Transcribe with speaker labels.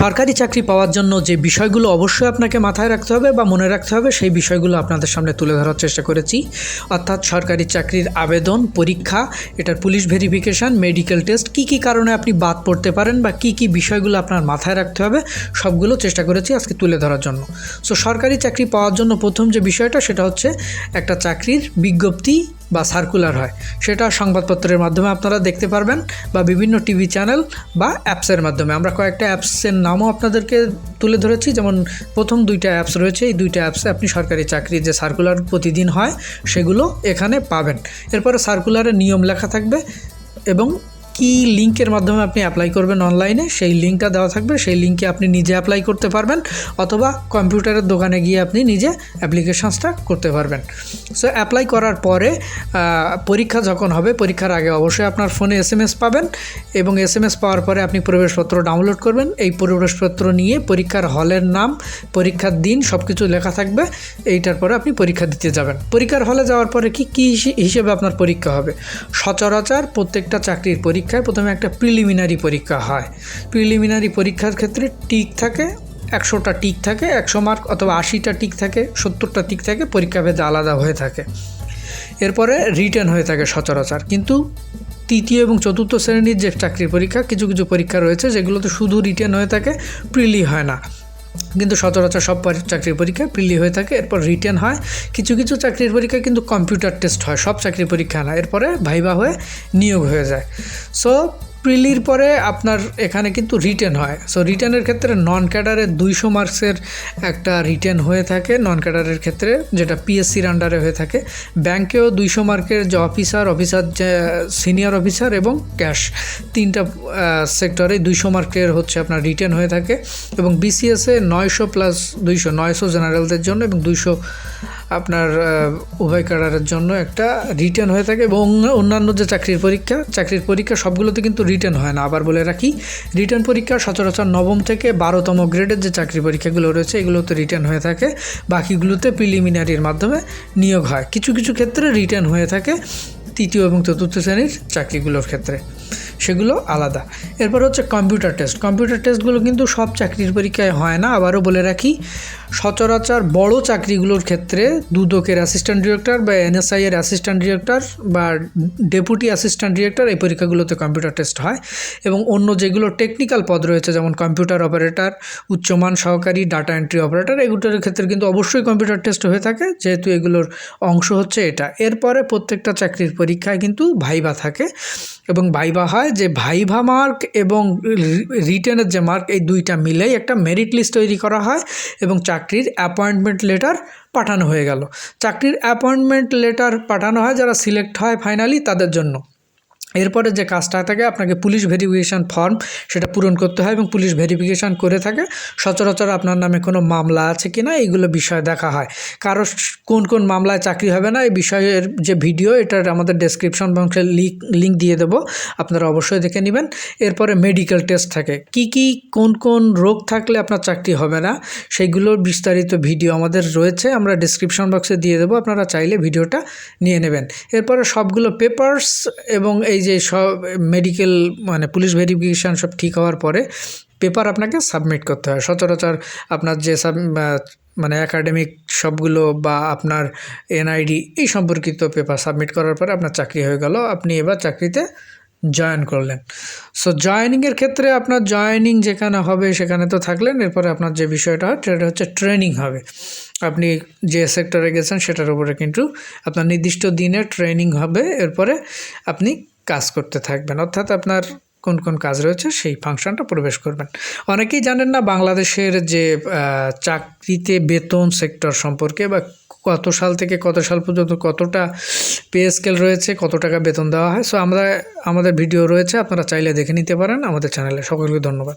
Speaker 1: সরকারি চাকরি পাওয়ার জন্য যে বিষয়গুলো অবশ্যই আপনাকে মাথায় রাখতে হবে বা মনে রাখতে হবে, সেই বিষয়গুলো আপনাদের সামনে তুলে ধরার চেষ্টা করেছি। অর্থাৎ সরকারি চাকরির আবেদন, পরীক্ষা, এটার পুলিশ ভেরিফিকেশান, মেডিকেল টেস্ট, কী কী কারণে আপনি বাদ পড়তে পারেন বা কী কী বিষয়গুলো আপনার মাথায় রাখতে হবে, সবগুলো চেষ্টা করেছি আজকে তুলে ধরার জন্য। সো সরকারি চাকরি পাওয়ার জন্য প্রথম যে বিষয়টা, সেটা হচ্ছে একটা চাকরির বিজ্ঞপ্তি বা সার্কুলার হয়। সেটা সংবাদপত্রের মাধ্যমে আপনারা দেখতে পারবেন বা বিভিন্ন টিভি চ্যানেল বা অ্যাপসের মাধ্যমে। আমরা কয়েকটা অ্যাপসের নামও আপনাদেরকে তুলে ধরেছি। যেমন প্রথম দুইটা অ্যাপস রয়েছে। এই দুইটা অ্যাপসে আপনি সরকারি চাকরির যে সার্কুলার প্রতিদিন হয়, সেগুলো এখানে পাবেন। এরপরে সার্কুলারের নিয়ম লেখা থাকবে এবং কি লিঙ্কের মাধ্যমে আপনি অ্যাপ্লাই করবেন অনলাইনে সেই লিঙ্কটা দেওয়া থাকবে, সেই লিঙ্কে আপনি নিজে অ্যাপ্লাই করতে পারবেন, অথবা কম্পিউটারের দোকানে গিয়ে আপনি নিজে অ্যাপ্লিকেশানসটা করতে পারবেন। সো অ্যাপ্লাই করার পরে পরীক্ষা যখন হবে, পরীক্ষার আগে অবশ্যই আপনার ফোনে এস এম এস পাবেন, এবং এস এম এস পাওয়ার পরে আপনি প্রবেশপত্র ডাউনলোড করবেন। এই প্রবেশপত্র নিয়ে পরীক্ষার হলের নাম, পরীক্ষার দিন সব কিছু লেখা থাকবে, এইটার পরে আপনি পরীক্ষা দিতে যাবেন। পরীক্ষার হলে যাওয়ার পরে কি, কী হিসেবে আপনার পরীক্ষা হবে? সচরাচর প্রত্যেকটা চাকরির পরীক্ষায় প্রথমে একটা প্রিলিমিনারি পরীক্ষা হয়। প্রিলিমিনারি পরীক্ষার ক্ষেত্রে টিক থাকে, একশোটা টিক থাকে, একশো মার্ক অথবা আশিটা টিক থাকে, সত্তরটা টিক থাকে, পরীক্ষা ভেদে আলাদা হয়ে থাকে। এরপরে রিটার্ন হয়ে থাকে সচরাচর। কিন্তু তৃতীয় এবং চতুর্থ শ্রেণির যে চাকরির পরীক্ষা, কিছু কিছু পরীক্ষা রয়েছে যেগুলোতে শুধু রিটার্ন হয়ে থাকে প্রিলি হয় না। কিন্তু সচরাচর সব চাকরির পরীক্ষা প্রিলি হয়ে থাকে, এরপর রিটার্ন হয়। কিছু কিছু চাকরির পরীক্ষা কিন্তু কম্পিউটার টেস্ট হয়, সব চাকরির পরীক্ষা না। এরপরে ভাইবা হয়ে নিয়োগ হয়ে যায়। সো প্রিলির পরে আপনার এখানে কিন্তু রিটার্ন হয়। সো রিটার্নের ক্ষেত্রে নন ক্যাডারের দুইশো মার্কসের একটা রিটার্ন হয়ে থাকে। নন ক্যাডারের ক্ষেত্রে যেটা পিএসসির আন্ডারে হয়ে থাকে। ব্যাংকেও দুইশো মার্কের যে অফিসার অফিসার যে সিনিয়র অফিসার এবং ক্যাশ তিনটা সেক্টরে দুইশো মার্কের হচ্ছে আপনার রিটার্ন হয়ে থাকে। এবং বিসিএসে নয়শো প্লাস দুইশো, নয়শো জেনারেলদের জন্য এবং দুইশো আপনার উভয় ক্যাডারের জন্য একটা রিটার্ন হয়ে থাকে এবং অন্যান্য যে চাকরির পরীক্ষা চাকরির পরীক্ষা সবগুলোতে কিন্তু রিটার্ন হয় না। আবার বলে রাখি রিটার্ন পরীক্ষা সচরাচর নবম থেকে বারোতম গ্রেডের যে চাকরি পরীক্ষাগুলো রয়েছে, এগুলোতে রিটার্ন হয়ে থাকে। বাকিগুলোতে প্রিলিমিনারির মাধ্যমে নিয়োগ হয়। কিছু কিছু ক্ষেত্রে রিটার্ন হয়ে থাকে। তৃতীয় এবং চতুর্থ শ্রেণির চাকরিগুলোর ক্ষেত্রে। সেগুলো আলাদা। এরপর হচ্ছে কম্পিউটার টেস্ট। কম্পিউটার টেস্টগুলো কিন্তু সব চাকরির পরীক্ষায় হয় না। আবারও বলে রাখি, সচরাচর বড় চাকরিগুলোর ক্ষেত্রে দুদকের অ্যাসিস্ট্যান্ট ডিরেক্টর বা এনএসআই এর অ্যাসিস্ট্যান্ট ডিরেক্টর বা ডেপুটি অ্যাসিস্ট্যান্ট ডিরেক্টর এই পরীক্ষাগুলোতে কম্পিউটার টেস্ট হয় এবং অন্য যেগুলো টেকনিক্যাল পদ রয়েছে, যেমন কম্পিউটার অপারেটর উচ্চমান সহকারী ডাটা এন্ট্রি অপারেটর এগুলোর ক্ষেত্রে কিন্তু অবশ্যই কম্পিউটার টেস্ট হয়ে থাকে, যেহেতু এগুলোর অংশ হচ্ছে এটা। এরপরে প্রত্যেকটা চাকরির পরীক্ষায় কিন্তু ভাইভা থাকে এবং ভাইভা হয় যে ভাইভা মার্ক এবং রিটেনের যে মার্ক এই দুইটা মিলেই একটা মেরিট লিস্ট তৈরি করা হয় এবং চাকরির অ্যাপয়েন্টমেন্ট লেটার পাঠানো হয়ে গেল। চাকরির অ্যাপয়েন্টমেন্ট লেটার পাঠানো হয় যারা সিলেক্ট হয় ফাইনালি তাদের জন্য। এরপরে যে কাজটা থাকে, আপনাকে পুলিশ ভেরিফিকেশান ফর্ম সেটা পূরণ করতে হয় এবং পুলিশ ভেরিফিকেশান করে থাকে, সচরাচর আপনার নামে কোনো মামলা আছে কি না এইগুলো বিষয় দেখা হয়। কারও কোন কোন মামলায় চাকরি হবে না, এই বিষয়ের যে ভিডিও, এটার আমাদের ডেসক্রিপশন বক্সে লিঙ্ক লিঙ্ক দিয়ে দেবো, আপনারা অবশ্যই দেখে নেবেন। এরপরে মেডিকেল টেস্ট থাকে। কি কি, কোন কোন রোগ থাকলে আপনার চাকরি হবে না সেইগুলোর বিস্তারিত ভিডিও আমাদের রয়েছে, আমরা ডেসক্রিপশন বক্সে দিয়ে দেবো, আপনারা চাইলে ভিডিওটা নিয়ে নেবেন। এরপরে সবগুলো পেপার্স এবং এই যে সব মেডিকেল মানে পুলিশ ভেরিফিকেশান সব ঠিক হওয়ার পরে পেপার আপনাকে সাবমিট করতে হয়। সচরাচর আপনার যে সাব মানে একাডেমিক সবগুলো বা আপনার এনআইডি এই সম্পর্কিত পেপার সাবমিট করার পরে আপনার চাকরি হয়ে গেল, আপনি এবার চাকরিতে জয়েন করলেন। সো জয়েনিংয়ের ক্ষেত্রে আপনার জয়েনিং যেখানে হবে সেখানে তো থাকলেন, এরপরে আপনার যে বিষয়টা হয় সেটা হচ্ছে ট্রেনিং হবে। আপনি যে সেক্টরে গেছেন সেটার উপরে কিন্তু আপনার নির্দিষ্ট দিনে ট্রেনিং হবে, এরপরে আপনি কাজ করতে থাকবেন। অর্থাৎ আপনার কোন কোন কাজ রয়েছে সেই ফাংশনটা প্রবেশ করবেন। অনেকেই জানেন না বাংলাদেশের যে চাকরিতে বেতন সেক্টর সম্পর্কে বা কত সাল থেকে কত সাল পর্যন্ত কতটা পে স্কেল রয়েছে, কত টাকা বেতন দেওয়া হয়। সো আমরা, আমাদের ভিডিও রয়েছে, আপনারা চাইলে দেখে নিতে পারেন। আমাদের চ্যানেলে। সকলকে ধন্যবাদ।